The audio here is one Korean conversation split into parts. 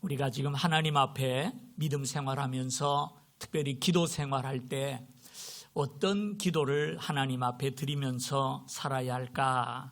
우리가 지금 하나님 앞에 믿음 생활하면서 특별히 기도 생활할 때 어떤 기도를 하나님 앞에 드리면서 살아야 할까?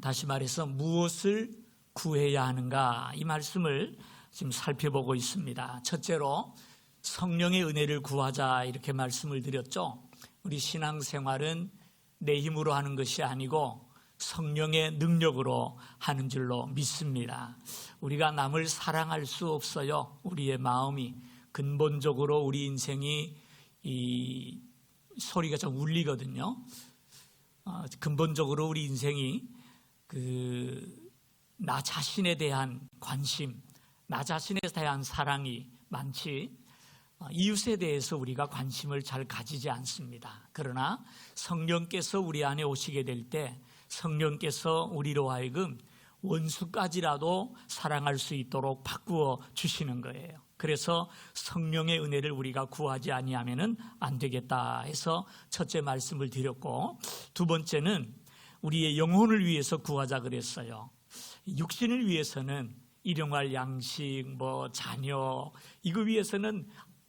다시 말해서 무엇을 구해야 하는가? 이 말씀을 지금 살펴보고 있습니다. 첫째로 성령의 은혜를 구하자 이렇게 말씀을 드렸죠. 우리 신앙생활은 내 힘으로 하는 것이 아니고 성령의 능력으로 하는 줄로 믿습니다. 우리가 남을 사랑할 수 없어요. 우리의 마음이 근본적으로 우리 인생이 이 소리가 좀 울리거든요. 어, 근본적으로 우리 인생이 그 나 자신에 대한 관심, 나 자신에 대한 사랑이 많지 어, 이웃에 대해서 우리가 관심을 잘 가지지 않습니다. 그러나 성령께서 우리 안에 오시게 될 때 성령께서 우리로 하여금 원수까지라도 사랑할 수 있도록 바꾸어 주시는 거예요. 그래서 성령의 은혜를 우리가 구하지 아니하면은 안 되겠다 해서 첫째 말씀을 드렸고 두 번째는 우리의 영혼을 위해서 구하자 그랬어요. 육신을 위해서는 일용할 양식, 뭐 자녀 이거 위해서는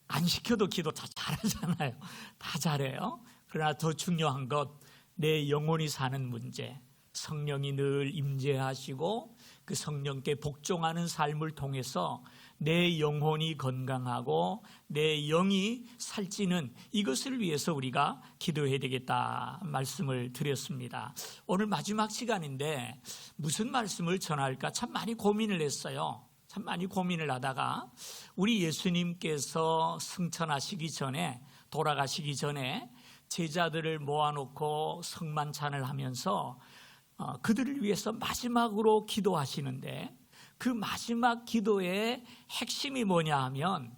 안 시켜도 기도 다 잘하잖아요. 다 잘해요. 그러나 더 중요한 것 내 영혼이 사는 문제. 성령이 늘 임재하시고 그 성령께 복종하는 삶을 통해서 내 영혼이 건강하고 내 영이 살찌는 이것을 위해서 우리가 기도해야 되겠다 말씀을 드렸습니다. 오늘 마지막 시간인데 무슨 말씀을 전할까 참 많이 고민을 했어요. 참 많이 고민을 하다가 우리 예수님께서 승천하시기 전에 돌아가시기 전에 제자들을 모아놓고 성만찬을 하면서 어, 그들을 위해서 마지막으로 기도하시는데 그 마지막 기도의 핵심이 뭐냐 하면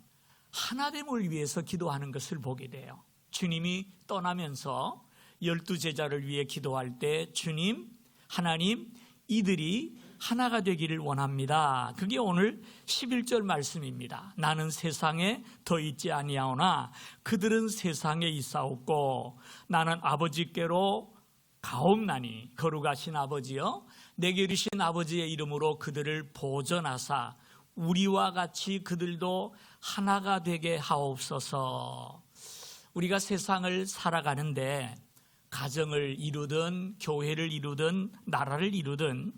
하나됨을 위해서 기도하는 것을 보게 돼요. 주님이 떠나면서 열두 제자를 위해 기도할 때 주님, 하나님, 이들이 하나가 되기를 원합니다. 그게 오늘 11절 말씀입니다. 나는 세상에 더 있지 아니하오나 그들은 세상에 있사옵고 나는 아버지께로 가옵나니 거룩하신 아버지여 내게 이르신 아버지의 이름으로 그들을 보전하사 우리와 같이 그들도 하나가 되게 하옵소서. 우리가 세상을 살아가는데 가정을 이루든 교회를 이루든 나라를 이루든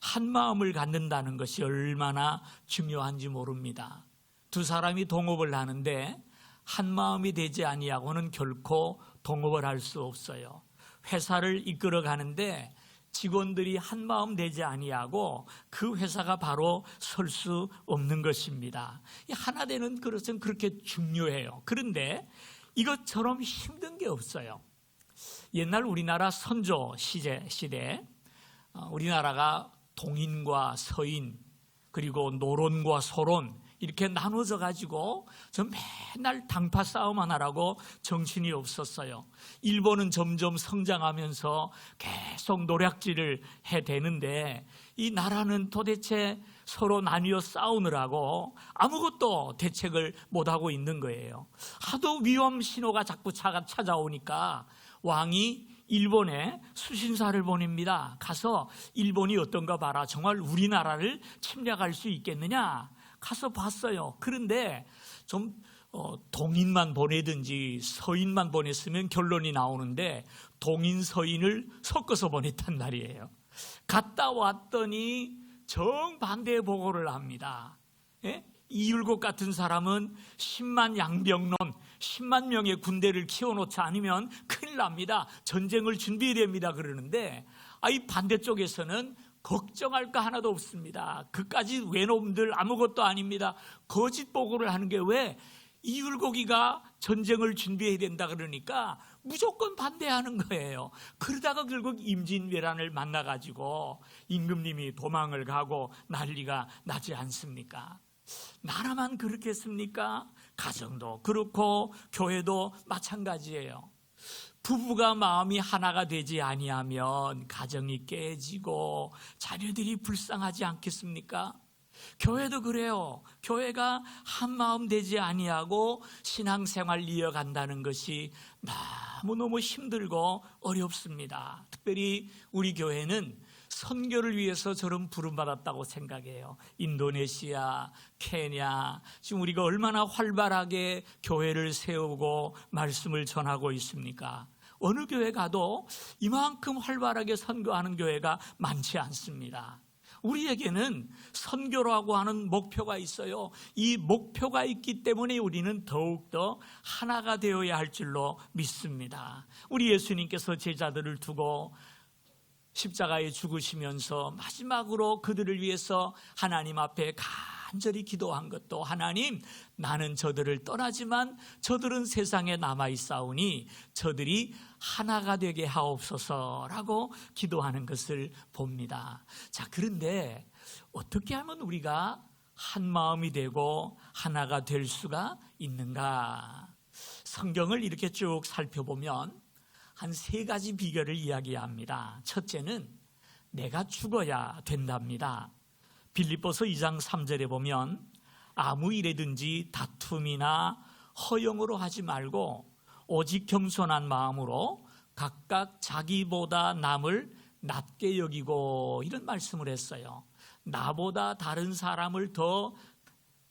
한 마음을 갖는다는 것이 얼마나 중요한지 모릅니다. 두 사람이 동업을 하는데 한 마음이 되지 아니하고는 결코 동업을 할 수 없어요. 회사를 이끌어 가는데 직원들이 한 마음 되지 아니하고 그 회사가 바로 설 수 없는 것입니다. 하나 되는 그것은 그렇게 중요해요. 그런데 이것처럼 힘든 게 없어요. 옛날 우리나라 선조 시대 시대 어, 우리나라가 동인과 서인 그리고 노론과 소론 이렇게 나눠져 가지고 저 맨날 당파 싸움 하나라고 정신이 없었어요. 일본은 점점 성장하면서 계속 노략질을 해 대는데 이 나라는 도대체 서로 나뉘어 싸우느라고 아무것도 대책을 못 하고 있는 거예요. 하도 위험 신호가 자꾸 찾아오니까 왕이 일본에 수신사를 보냅니다. 가서 일본이 어떤가 봐라. 정말 우리나라를 침략할 수 있겠느냐? 가서 봤어요. 그런데 좀 어, 동인만 보내든지 서인만 보냈으면 결론이 나오는데 동인 서인을 섞어서 보냈단 말이에요. 갔다 왔더니 정반대의 보고를 합니다. 예? 이율곡 같은 사람은 10만 양병론, 10만 명의 군대를 키워놓지 않으면 큰일 납니다. 전쟁을 준비해야 됩니다. 그러는데, 아, 이 반대쪽에서는 걱정할 거 하나도 없습니다. 그까지 외놈들 아무것도 아닙니다. 거짓 보고를 하는 게 왜? 이율곡이가 전쟁을 준비해야 된다 그러니까 무조건 반대하는 거예요. 그러다가 결국 임진왜란을 만나가지고 임금님이 도망을 가고 난리가 나지 않습니까? 나라만 그렇겠습니까? 가정도 그렇고 교회도 마찬가지예요. 부부가 마음이 하나가 되지 아니하면 가정이 깨지고 자녀들이 불쌍하지 않겠습니까? 교회도 그래요. 교회가 한 마음 되지 아니하고 신앙생활 이어간다는 것이 너무너무 힘들고 어렵습니다. 특별히 우리 교회는 선교를 위해서 저런 부름받았다고 생각해요. 인도네시아, 케냐, 지금 우리가 얼마나 활발하게 교회를 세우고 말씀을 전하고 있습니까? 어느 교회 가도 이만큼 활발하게 선교하는 교회가 많지 않습니다. 우리에게는 선교라고 하는 목표가 있어요. 이 목표가 있기 때문에 우리는 더욱더 하나가 되어야 할 줄로 믿습니다. 우리 예수님께서 제자들을 두고 십자가에 죽으시면서 마지막으로 그들을 위해서 하나님 앞에 간절히 기도한 것도 하나님 나는 저들을 떠나지만 저들은 세상에 남아 있사오니 저들이 하나가 되게 하옵소서라고 기도하는 것을 봅니다. 자, 그런데 어떻게 하면 우리가 한 마음이 되고 하나가 될 수가 있는가? 성경을 이렇게 쭉 살펴보면 한 세 가지 비결을 이야기합니다. 첫째는 내가 죽어야 된답니다. 빌립보서 2장 3절에 보면 아무 일에든지 다툼이나 허용으로 하지 말고 오직 겸손한 마음으로 각각 자기보다 남을 낮게 여기고 이런 말씀을 했어요. 나보다 다른 사람을 더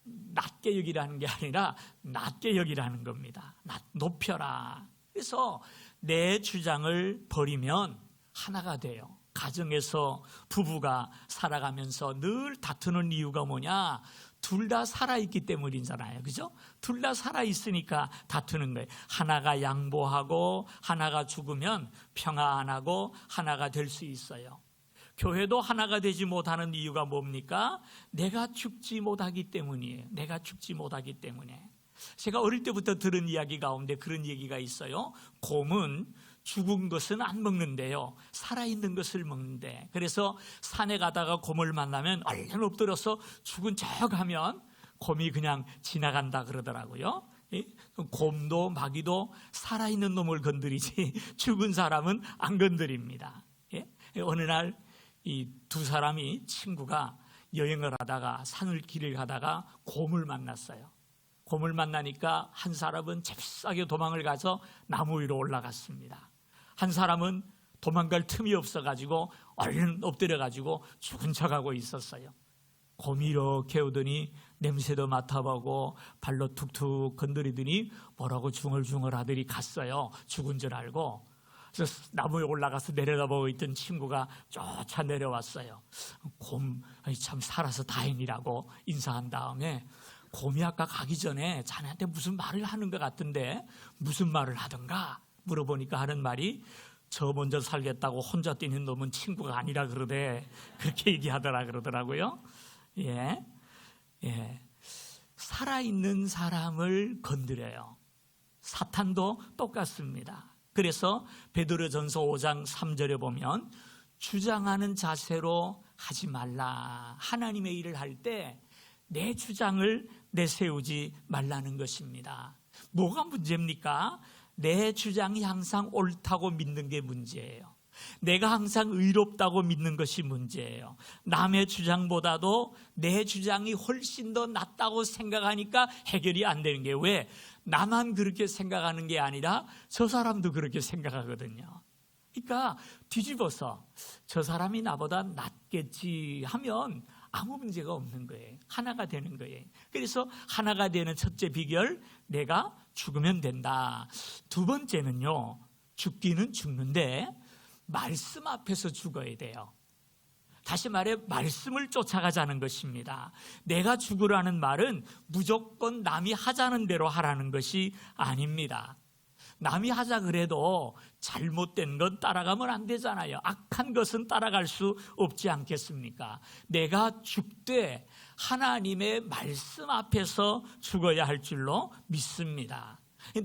낮게 여기라는 게 아니라 낮게 여기라는 겁니다. 낮, 높여라. 그래서 내 주장을 버리면 하나가 돼요. 가정에서 부부가 살아가면서 늘 다투는 이유가 뭐냐? 둘 다 살아있기 때문이잖아요. 그죠? 둘 다 살아있으니까 다투는 거예요. 하나가 양보하고 하나가 죽으면 평안하고 하나가 될 수 있어요. 교회도 하나가 되지 못하는 이유가 뭡니까? 내가 죽지 못하기 때문이에요. 내가 죽지 못하기 때문에. 제가 어릴 때부터 들은 이야기 가운데 그런 얘기가 있어요. 곰은 죽은 것은 안 먹는데요. 살아있는 것을 먹는데. 그래서 산에 가다가 곰을 만나면 얼른 엎드려서 죽은 척 하면 곰이 그냥 지나간다 그러더라고요. 예? 곰도 마귀도 살아있는 놈을 건드리지 죽은 사람은 안 건드립니다. 예? 어느 날 이 두 사람이 친구가 여행을 하다가 산을 길을 가다가 곰을 만났어요. 곰을 만나니까 한 사람은 잽싸게 도망을 가서 나무 위로 올라갔습니다. 한 사람은 도망갈 틈이 없어가지고 얼른 엎드려가지고 죽은 척하고 있었어요. 곰이 이렇게 오더니 냄새도 맡아보고 발로 툭툭 건드리더니 뭐라고 중얼중얼 하더니 갔어요. 죽은 줄 알고. 그래서 나무에 올라가서 내려다보고 있던 친구가 쫓아 내려왔어요. 곰, 참 살아서 다행이라고 인사한 다음에 곰이 아까 가기 전에 자네한테 무슨 말을 하는 것 같은데 무슨 말을 하던가 물어보니까 하는 말이 저 먼저 살겠다고 혼자 뛰는 놈은 친구가 아니라 그러대 그렇게 얘기하더라 그러더라고요. 예, 예, 살아있는 사람을 건드려요. 사탄도 똑같습니다. 그래서 베드로전서 5장 3절에 보면 주장하는 자세로 하지 말라. 하나님의 일을 할 때 내 주장을 내세우지 말라는 것입니다. 뭐가 문제입니까? 내 주장이 항상 옳다고 믿는 게 문제예요. 내가 항상 의롭다고 믿는 것이 문제예요. 남의 주장보다도 내 주장이 훨씬 더 낫다고 생각하니까 해결이 안 되는 게 왜? 나만 그렇게 생각하는 게 아니라 저 사람도 그렇게 생각하거든요. 그러니까 뒤집어서 저 사람이 나보다 낫겠지 하면 아무 문제가 없는 거예요. 하나가 되는 거예요. 그래서 하나가 되는 첫째 비결, 내가 죽으면 된다. 두 번째는요, 죽기는 죽는데 말씀 앞에서 죽어야 돼요. 다시 말해 말씀을 쫓아가자는 것입니다. 내가 죽으라는 말은 무조건 남이 하자는 대로 하라는 것이 아닙니다. 남이 하자 그래도 잘못된 건 따라가면 안 되잖아요. 악한 것은 따라갈 수 없지 않겠습니까? 내가 죽되 하나님의 말씀 앞에서 죽어야 할 줄로 믿습니다.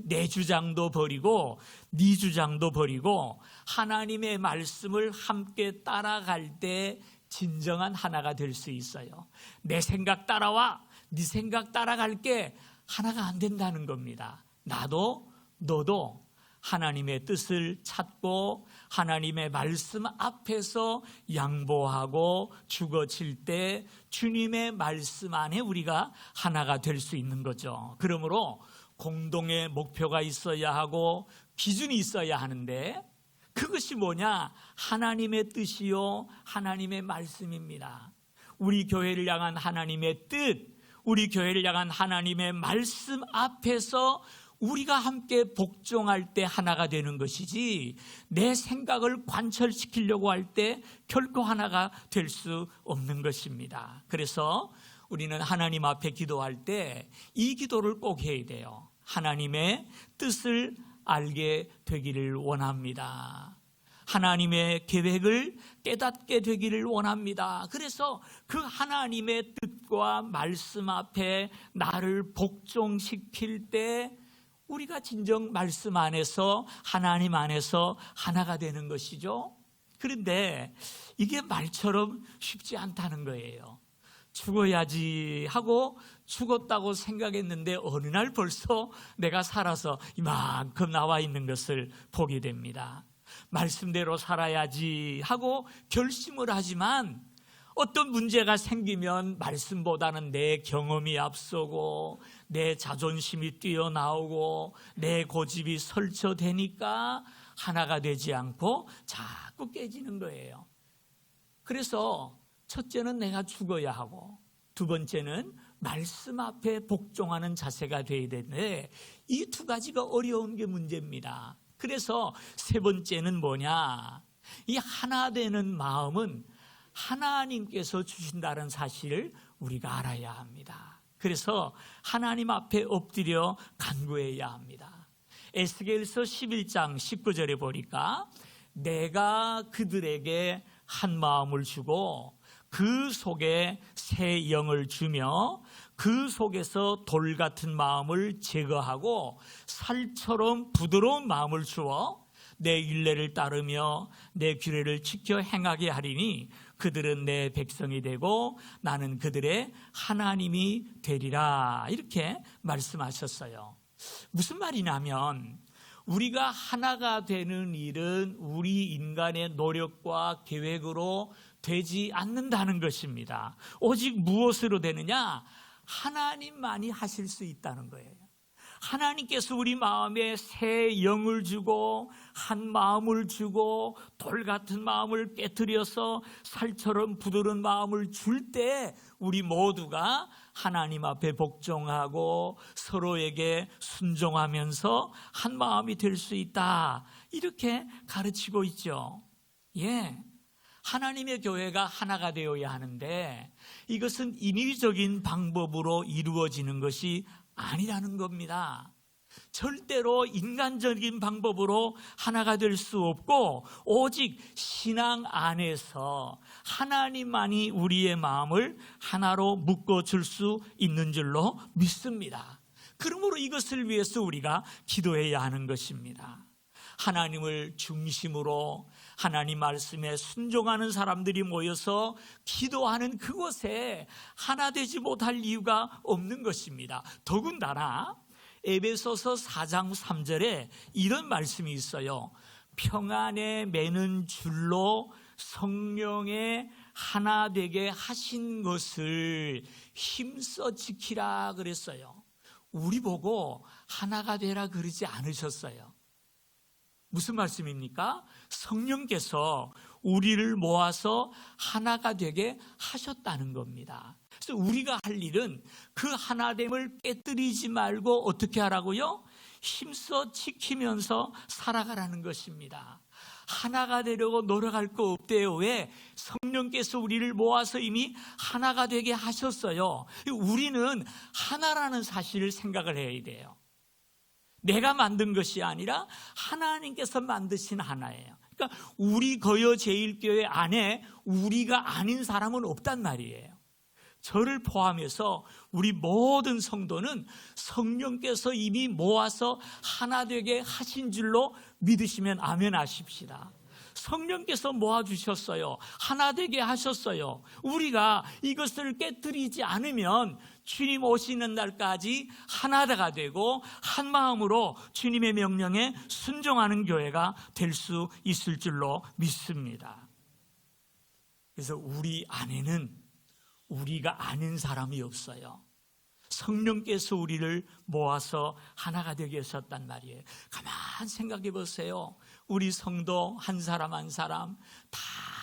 내 주장도 버리고 네 주장도 버리고 하나님의 말씀을 함께 따라갈 때 진정한 하나가 될 수 있어요. 내 생각 따라와 네 생각 따라갈게 하나가 안 된다는 겁니다. 나도 너도 하나님의 뜻을 찾고 하나님의 말씀 앞에서 양보하고 죽어질 때 주님의 말씀 안에 우리가 하나가 될 수 있는 거죠. 그러므로 공동의 목표가 있어야 하고 기준이 있어야 하는데 그것이 뭐냐? 하나님의 뜻이요, 하나님의 말씀입니다. 우리 교회를 향한 하나님의 뜻, 우리 교회를 향한 하나님의 말씀 앞에서 우리가 함께 복종할 때 하나가 되는 것이지 내 생각을 관철시키려고 할 때 결코 하나가 될 수 없는 것입니다. 그래서 우리는 하나님 앞에 기도할 때 이 기도를 꼭 해야 돼요. 하나님의 뜻을 알게 되기를 원합니다. 하나님의 계획을 깨닫게 되기를 원합니다. 그래서 그 하나님의 뜻과 말씀 앞에 나를 복종시킬 때 우리가 진정 말씀 안에서 하나님 안에서 하나가 되는 것이죠. 그런데 이게 말처럼 쉽지 않다는 거예요. 죽어야지 하고 죽었다고 생각했는데 어느 날 벌써 내가 살아서 이만큼 나와 있는 것을 보게 됩니다. 말씀대로 살아야지 하고 결심을 하지만 어떤 문제가 생기면 말씀보다는 내 경험이 앞서고 내 자존심이 뛰어나오고 내 고집이 설쳐되니까 하나가 되지 않고 자꾸 깨지는 거예요. 그래서 첫째는 내가 죽어야 하고 두 번째는 말씀 앞에 복종하는 자세가 되어야 되는데 이 두 가지가 어려운 게 문제입니다. 그래서 세 번째는 뭐냐? 이 하나 되는 마음은 하나님께서 주신다는 사실을 우리가 알아야 합니다. 그래서 하나님 앞에 엎드려 간구해야 합니다. 에스겔서 11장 19절에 보니까 내가 그들에게 한 마음을 주고 그 속에 새 영을 주며 그 속에서 돌 같은 마음을 제거하고 살처럼 부드러운 마음을 주어 내 윤례를 따르며 내 규례를 지켜 행하게 하리니 그들은 내 백성이 되고 나는 그들의 하나님이 되리라 이렇게 말씀하셨어요. 무슨 말이냐면 우리가 하나가 되는 일은 우리 인간의 노력과 계획으로 되지 않는다는 것입니다. 오직 무엇으로 되느냐? 하나님만이 하실 수 있다는 거예요. 하나님께서 우리 마음에 새 영을 주고 한 마음을 주고 돌 같은 마음을 깨뜨려서 살처럼 부드러운 마음을 줄 때 우리 모두가 하나님 앞에 복종하고 서로에게 순종하면서 한 마음이 될 수 있다. 이렇게 가르치고 있죠. 예. 하나님의 교회가 하나가 되어야 하는데 이것은 인위적인 방법으로 이루어지는 것이 아니라는 겁니다. 절대로 인간적인 방법으로 하나가 될 수 없고 오직 신앙 안에서 하나님만이 우리의 마음을 하나로 묶어 줄 수 있는 줄로 믿습니다. 그러므로 이것을 위해서 우리가 기도해야 하는 것입니다. 하나님을 중심으로 하나님 말씀에 순종하는 사람들이 모여서 기도하는 그곳에 하나 되지 못할 이유가 없는 것입니다. 더군다나 에베소서 4장 3절에 이런 말씀이 있어요. 평안에 매는 줄로 성령의 하나 되게 하신 것을 힘써 지키라 그랬어요. 우리 보고 하나가 되라 그러지 않으셨어요. 무슨 말씀입니까? 성령께서 우리를 모아서 하나가 되게 하셨다는 겁니다. 그래서 우리가 할 일은 그 하나됨을 깨뜨리지 말고 어떻게 하라고요? 힘써 지키면서 살아가라는 것입니다. 하나가 되려고 노력할 거 없대요. 왜? 성령께서 우리를 모아서 이미 하나가 되게 하셨어요. 우리는 하나라는 사실을 생각을 해야 돼요. 내가 만든 것이 아니라 하나님께서 만드신 하나예요. 그러니까 우리 거여 제일교회 안에 우리가 아닌 사람은 없단 말이에요. 저를 포함해서 우리 모든 성도는 성령께서 이미 모아서 하나 되게 하신 줄로 믿으시면 아멘 하십시다. 성령께서 모아주셨어요. 하나 되게 하셨어요. 우리가 이것을 깨뜨리지 않으면 주님 오시는 날까지 하나가 되고 한 마음으로 주님의 명령에 순종하는 교회가 될 수 있을 줄로 믿습니다. 그래서 우리 안에는 우리가 아닌 사람이 없어요. 성령께서 우리를 모아서 하나가 되게 하셨단 말이에요. 가만 생각해 보세요. 우리 성도 한 사람 한 사람 다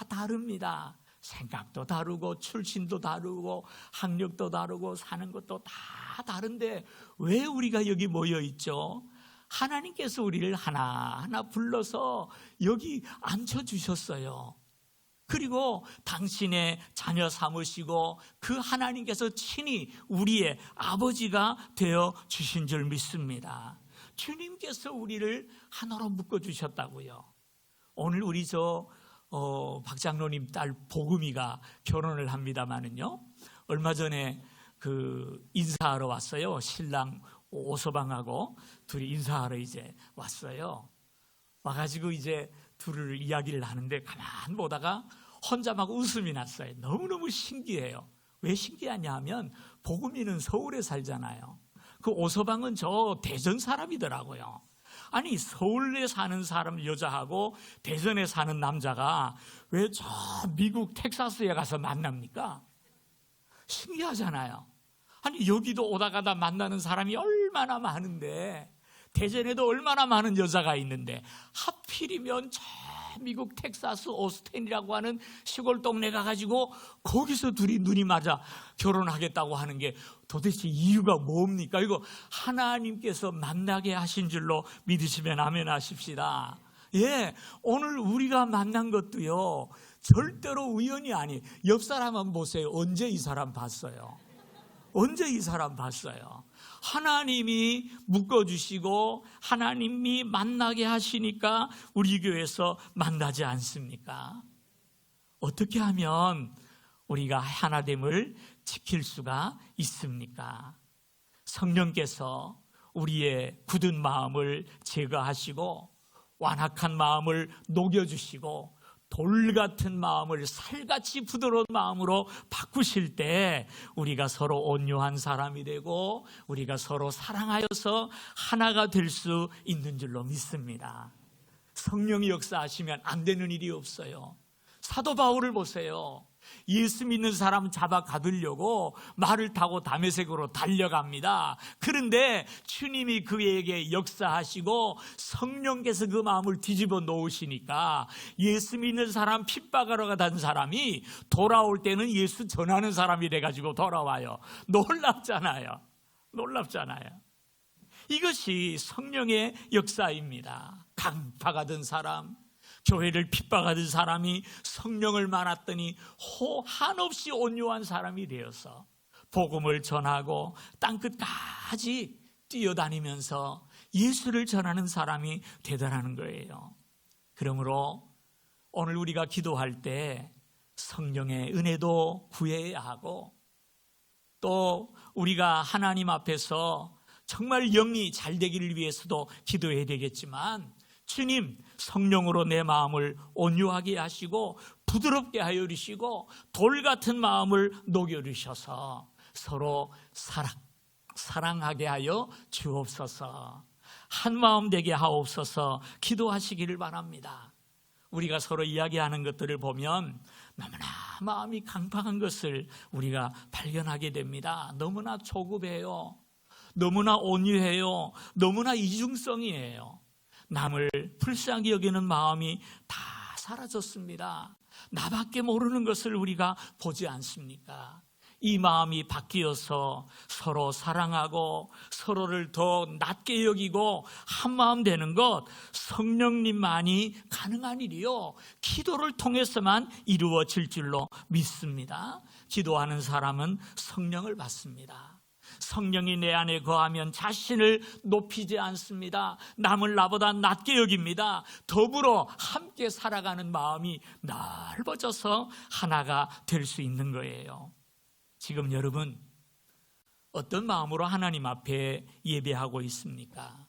다릅니다. 생각도 다르고 출신도 다르고 학력도 다르고 사는 것도 다 다른데 왜 우리가 여기 모여 있죠? 하나님께서 우리를 하나하나 불러서 여기 앉혀 주셨어요. 그리고 당신의 자녀 삼으시고 그 하나님께서 친히 우리의 아버지가 되어 주신 줄 믿습니다. 주님께서 우리를 하나로 묶어 주셨다고요. 오늘 우리 저 어, 박장로님 딸 복음이가 결혼을 합니다마는요. 얼마 전에 그 인사하러 왔어요. 신랑 오서방하고 둘이 인사하러 이제 왔어요. 와가지고 이제 둘을 이야기를 하는데 가만 보다가 혼자 막 웃음이 났어요. 너무너무 신기해요. 왜 신기하냐 하면 복음이는 서울에 살잖아요. 그 오서방은 저 대전 사람이더라고요. 아니 서울에 사는 사람 여자하고 대전에 사는 남자가 왜 저 미국 텍사스에 가서 만납니까? 신기하잖아요. 아니 여기도 오다 가다 만나는 사람이 얼마나 많은데 대전에도 얼마나 많은 여자가 있는데 하필이면 저 미국 텍사스 오스틴이라고 하는 시골 동네 가가지고 거기서 둘이 눈이 맞아 결혼하겠다고 하는 게 도대체 이유가 뭡니까? 이거 하나님께서 만나게 하신 줄로 믿으시면 아멘 하십시다. 예, 오늘 우리가 만난 것도요, 절대로 우연이 아니. 옆 사람 한번 보세요. 언제 이 사람 봤어요? 언제 이 사람 봤어요? 하나님이 묶어주시고 하나님이 만나게 하시니까 우리 교회에서 만나지 않습니까? 어떻게 하면 우리가 하나됨을 지킬 수가 있습니까? 성령께서 우리의 굳은 마음을 제거하시고 완악한 마음을 녹여주시고 돌 같은 마음을 살같이 부드러운 마음으로 바꾸실 때 우리가 서로 온유한 사람이 되고 우리가 서로 사랑하여서 하나가 될 수 있는 줄로 믿습니다. 성령이 역사하시면 안 되는 일이 없어요. 사도 바울을 보세요. 예수 믿는 사람 잡아 가두려고 말을 타고 담에색으로 달려갑니다. 그런데 주님이 그에게 역사하시고 성령께서 그 마음을 뒤집어 놓으시니까 예수 믿는 사람 핍박하러 가던 사람이 돌아올 때는 예수 전하는 사람이 돼가지고 돌아와요. 놀랍잖아요. 놀랍잖아요. 이것이 성령의 역사입니다. 강파가던 사람, 교회를 핍박하던 사람이 성령을 만났더니 호 한없이 온유한 사람이 되어서 복음을 전하고 땅끝까지 뛰어다니면서 예수를 전하는 사람이 되더라는 거예요. 그러므로 오늘 우리가 기도할 때 성령의 은혜도 구해야 하고 또 우리가 하나님 앞에서 정말 영이 잘 되기를 위해서도 기도해야 되겠지만 주님 성령으로 내 마음을 온유하게 하시고 부드럽게 하여 주시고 돌 같은 마음을 녹여 주셔서 서로 사랑 사랑하게 하여 주옵소서. 한 마음 되게 하옵소서. 기도하시기를 바랍니다. 우리가 서로 이야기하는 것들을 보면 너무나 마음이 강팍한 것을 우리가 발견하게 됩니다. 너무나 조급해요. 너무나 온유해요. 너무나 이중성이에요. 남을 불쌍히 여기는 마음이 다 사라졌습니다. 나밖에 모르는 것을 우리가 보지 않습니까? 이 마음이 바뀌어서 서로 사랑하고 서로를 더 낮게 여기고 한 마음 되는 것 성령님만이 가능한 일이요. 기도를 통해서만 이루어질 줄로 믿습니다. 기도하는 사람은 성령을 받습니다. 성령이 내 안에 거하면 자신을 높이지 않습니다. 남을 나보다 낮게 여깁니다. 더불어 함께 살아가는 마음이 넓어져서 하나가 될 수 있는 거예요. 지금 여러분 어떤 마음으로 하나님 앞에 예배하고 있습니까?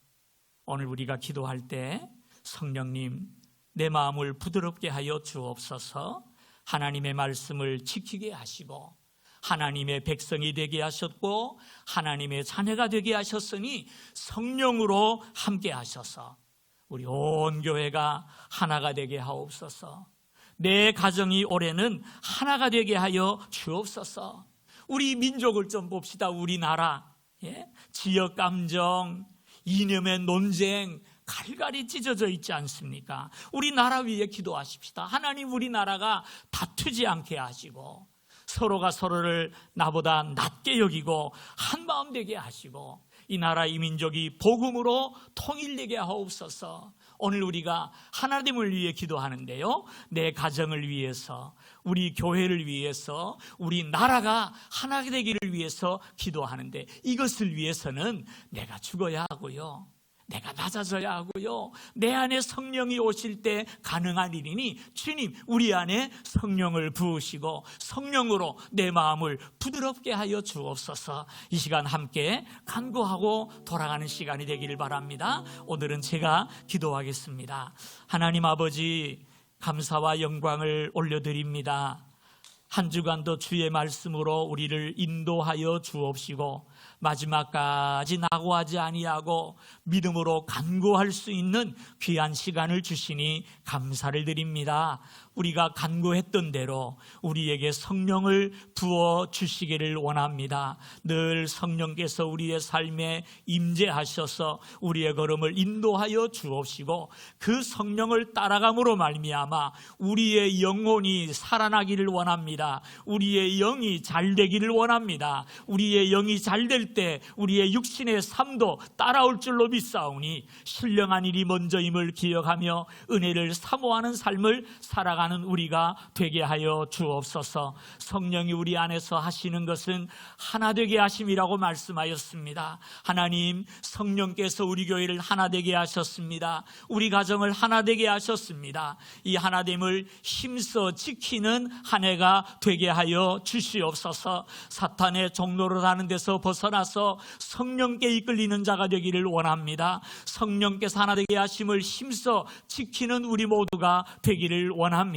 오늘 우리가 기도할 때 성령님 내 마음을 부드럽게 하여 주옵소서 하나님의 말씀을 지키게 하시고 하나님의 백성이 되게 하셨고 하나님의 자녀가 되게 하셨으니 성령으로 함께 하셔서 우리 온 교회가 하나가 되게 하옵소서. 내 가정이 올해는 하나가 되게 하여 주옵소서. 우리 민족을 좀 봅시다. 우리나라 예? 지역 감정, 이념의 논쟁, 갈갈이 찢어져 있지 않습니까? 우리나라 위에 기도하십시다. 하나님 우리나라가 다투지 않게 하시고 서로가 서로를 나보다 낮게 여기고 한 마음 되게 하시고 이 나라 이 민족이 복음으로 통일되게 하옵소서. 오늘 우리가 하나님을 위해 기도하는데요. 내 가정을 위해서, 우리 교회를 위해서, 우리 나라가 하나 되기를 위해서 기도하는데 이것을 위해서는 내가 죽어야 하고요. 내가 낮아져야 하고요. 내 안에 성령이 오실 때 가능한 일이니 주님 우리 안에 성령을 부으시고 성령으로 내 마음을 부드럽게 하여 주옵소서. 이 시간 함께 간구하고 돌아가는 시간이 되기를 바랍니다. 오늘은 제가 기도하겠습니다. 하나님 아버지 감사와 영광을 올려드립니다. 한 주간도 주의 말씀으로 우리를 인도하여 주옵시고 마지막까지 낙오하지 아니하고 믿음으로 간구할 수 있는 귀한 시간을 주시니 감사를 드립니다. 우리가 간구했던 대로 우리에게 성령을 부어 주시기를 원합니다. 늘 성령께서 우리의 삶에 임재하셔서 우리의 걸음을 인도하여 주옵시고 그 성령을 따라감으로 말미암아 우리의 영혼이 살아나기를 원합니다. 우리의 영이 잘 되기를 원합니다. 우리의 영이 잘 될 때 우리의 육신의 삶도 따라올 줄로 믿사오니 신령한 일이 먼저임을 기억하며 은혜를 사모하는 삶을 살아가 는 우리가 되게 하여 주옵소서. 성령이 우리 안에서 하시는 것은 하나 되게 하심이라고 말씀하였습니다. 하나님 성령께서 우리 교회를 하나 되게 하셨습니다. 우리 가정을 하나 되게 하셨습니다. 이 하나됨을 힘써 지키는 한 해가 되게 하여 주시옵소서. 사탄의 종로를 하는 데서 벗어나서 성령께 이끌리는 자가 되기를 원합니다. 성령께서 하나 되게 하심을 힘써 지키는 우리 모두가 되기를 원합니다.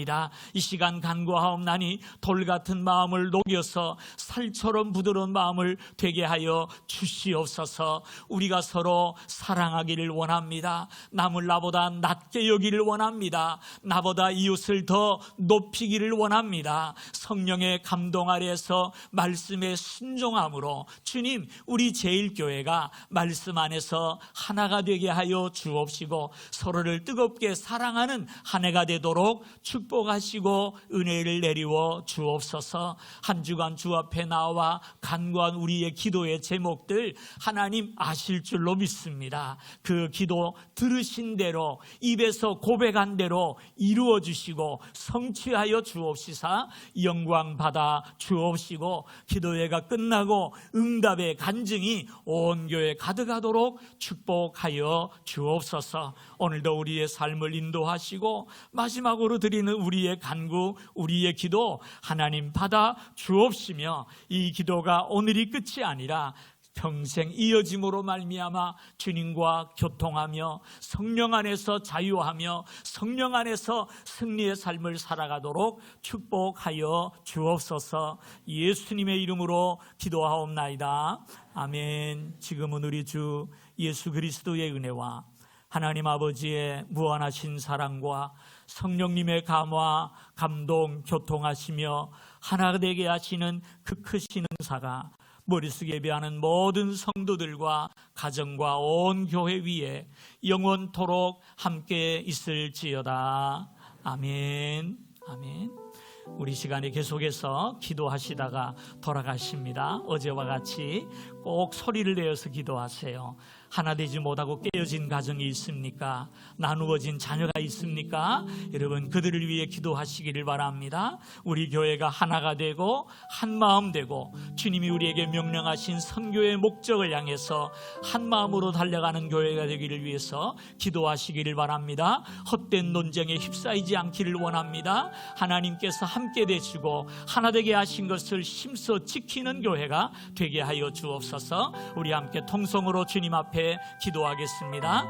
이 시간 간구하옵나니 돌 같은 마음을 녹여서 살처럼 부드러운 마음을 되게 하여 주시옵소서. 우리가 서로 사랑하기를 원합니다. 남을 나보다 낮게 여기를 원합니다. 나보다 이웃을 더 높이기를 원합니다. 성령의 감동 아래에서 말씀에 순종함으로 주님 우리 제일교회가 말씀 안에서 하나가 되게 하여 주옵시고 서로를 뜨겁게 사랑하는 한 해가 되도록 축 복하시고 은혜를 내리워 주옵소서 한 주간 주 앞에 나와 간구한 우리의 기도의 제목들 하나님 아실 줄로 믿습니다. 그 기도 들으신 대로 입에서 고백한 대로 이루어 주시고 성취하여 주옵시사 영광 받아 주옵시고 기도회가 끝나고 응답의 간증이 온 교회 가득하도록 축복하여 주옵소서. 오늘도 우리의 삶을 인도하시고 마지막으로 드리는 우리의 간구, 우리의 기도 하나님 받아 주옵시며 이 기도가 오늘이 끝이 아니라 평생 이어짐으로 말미암아 주님과 교통하며 성령 안에서 자유하며 성령 안에서 승리의 삶을 살아가도록 축복하여 주옵소서 예수님의 이름으로 기도하옵나이다. 아멘. 지금은 우리 주 예수 그리스도의 은혜와 하나님 아버지의 무한하신 사랑과 성령님의 감화, 감동, 교통하시며 하나 되게 하시는 그 크신 은사가 머릿속에 비하는 모든 성도들과 가정과 온 교회 위에 영원토록 함께 있을지어다. 아멘. 아멘. 우리 시간에 계속해서 기도하시다가 돌아가십니다. 어제와 같이 꼭 소리를 내어서 기도하세요. 하나 되지 못하고 깨어진 가정이 있습니까? 나누어진 자녀가 있습니까? 여러분 그들을 위해 기도하시기를 바랍니다. 우리 교회가 하나가 되고 한 마음 되고 주님이 우리에게 명령하신 선교의 목적을 향해서 한 마음으로 달려가는 교회가 되기를 위해서 기도하시기를 바랍니다. 헛된 논쟁에 휩싸이지 않기를 원합니다. 하나님께서 함께 되시고 하나 되게 하신 것을 힘써 지키는 교회가 되게 하여 주옵소서. 우리 함께 통성으로 주님 기도하겠습니다.